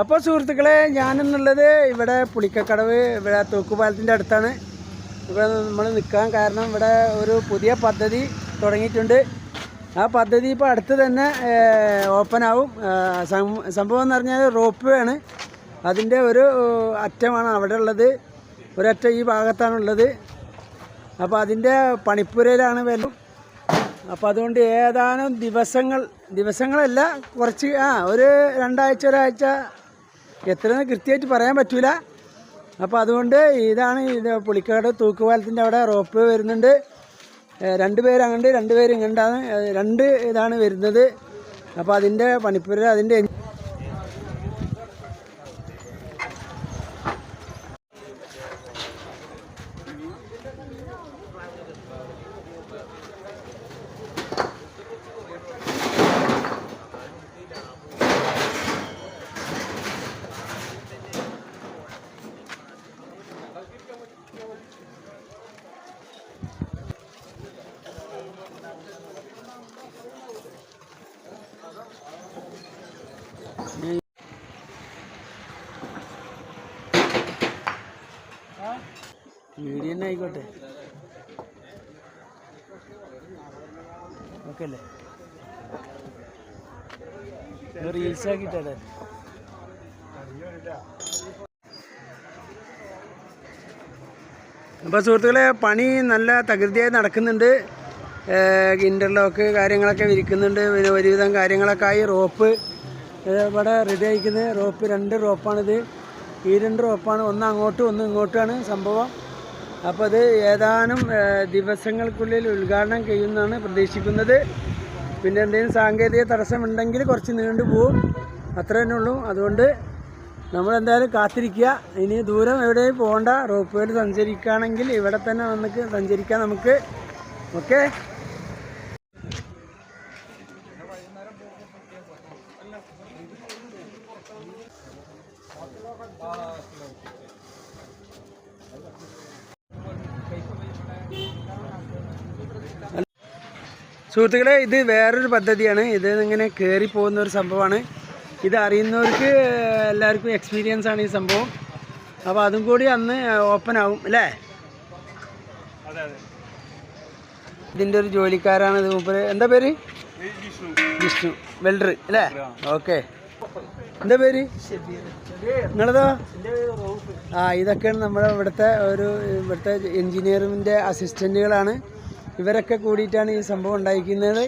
അപ്പോൾ സുഹൃത്തുക്കളെ ഞാനെന്നുള്ളത് ഇവിടെ പുളിക്കക്കടവ് ഇവിടെ തൂക്കുപാലത്തിന്റെ അടുത്താണ്. ഇവിടെ നമ്മൾ നിൽക്കാൻ കാരണം ഇവിടെ ഒരു പുതിയ പദ്ധതി തുടങ്ങിയിട്ടുണ്ട്. ആ പദ്ധതി ഇപ്പോൾ അടുത്ത് തന്നെ ഓപ്പൺ ആവും. സംഭവം എന്ന് പറഞ്ഞാൽ റോപ്പ് വേ ആണ് അതിന്റെ ഒരു അറ്റമാണ് അവിടെ ഉള്ളത്. ഒരറ്റം ഈ ഭാഗത്താണുള്ളത് അപ്പോൾ അതിന്റെ പണിപ്പുരയിലാണ് വരും അപ്പോൾ അതുകൊണ്ട് ഏതാനും ദിവസങ്ങൾ ദിവസങ്ങളല്ല കുറച്ച് ആ ഒരു രണ്ടാഴ്ച ഒരാഴ്ച എത്രയെന്ന് കൃത്യമായിട്ട് പറയാൻ പറ്റില്ല അപ്പോൾ അതുകൊണ്ട് ഇതാണ് ഇത് പുളിക്കാട് തൂക്കുപാലത്തിന്റെ അവിടെ റോപ്പ് വരുന്നുണ്ട്. രണ്ട് പേര് അങ്ങോട്ട് രണ്ട് പേര് ഇങ്ങോട്ടാണ് രണ്ട് ഇതാണ് വരുന്നത്. അപ്പോൾ അതിന്റെ പണിപ്പുര അതിന്റെ തന്നെ ആയിക്കോട്ടെ. ഓക്കെ അല്ലേ റീൽസ് ആക്കിയിട്ടേ അപ്പോൾ സുഹൃത്തുക്കളെ പണി നല്ല തകൃതിയായി നടക്കുന്നുണ്ട്. ഇന്റർലോക്ക് കാര്യങ്ങളൊക്കെ വിരിക്കുന്നുണ്ട്. പിന്നെ ഒരുവിധം കാര്യങ്ങളൊക്കെ ആയി. റോപ്പ് ഇവിടെ റെഡി ആയിക്കുന്നത് റോപ്പ് രണ്ട് റോപ്പാണിത്. ഈ രണ്ട് റോപ്പാണ്. ഒന്ന് അങ്ങോട്ടും ഒന്ന് ഇങ്ങോട്ടുമാണ് സംഭവം. അപ്പോൾ അത് ഏതാനും ദിവസങ്ങൾക്കുള്ളിൽ ഉദ്ഘാടനം ചെയ്യുമെന്നാണ് പ്രതീക്ഷിക്കുന്നത്. പിന്നെ എന്തെങ്കിലും സാങ്കേതിക തടസ്സമുണ്ടെങ്കിൽ കുറച്ച് നീണ്ടു പോവും. അത്ര തന്നെ ഉള്ളൂ. അതുകൊണ്ട് നമ്മളെന്തായാലും കാത്തിരിക്കുക. ഇനി ദൂരം എവിടെയും പോകണ്ട. റോപ്പ് വേയിൽ സഞ്ചരിക്കുകയാണെങ്കിൽ ഇവിടെ തന്നെ നമുക്ക് സഞ്ചരിക്കാം നമുക്ക്. ഓക്കെ? സുഹൃത്തുക്കളെ ഇത് വേറൊരു പദ്ധതിയാണ്. ഇത് ഇങ്ങനെ കയറി പോകുന്ന ഒരു സംഭവമാണ്. ഇത് അറിയുന്നവർക്ക് എല്ലാവർക്കും എക്സ്പീരിയൻസ് ആണ് ഈ സംഭവം. അപ്പോൾ അതും കൂടി അന്ന് ഓപ്പൺ ആവും അല്ലേ? ഇതിന്റെ ഒരു ജോലിക്കാരാണ് ഇത് മൂപ്പര്. എന്താ പേര്? വിഷ്ണു. വെൽഡർ അല്ലേ? ഓക്കെ. എന്താ പേര്? നിങ്ങളതോ? ആ ഇതൊക്കെയാണ് നമ്മുടെ ഇവിടുത്തെ ഒരു ഇവിടുത്തെ എൻജിനീയറിന്റെ അസിസ്റ്റന്റുകളാണ് ഇവരൊക്കെ കൂടിയിട്ടാണ് ഈ സംഭവം ഉണ്ടായിരിക്കുന്നത്.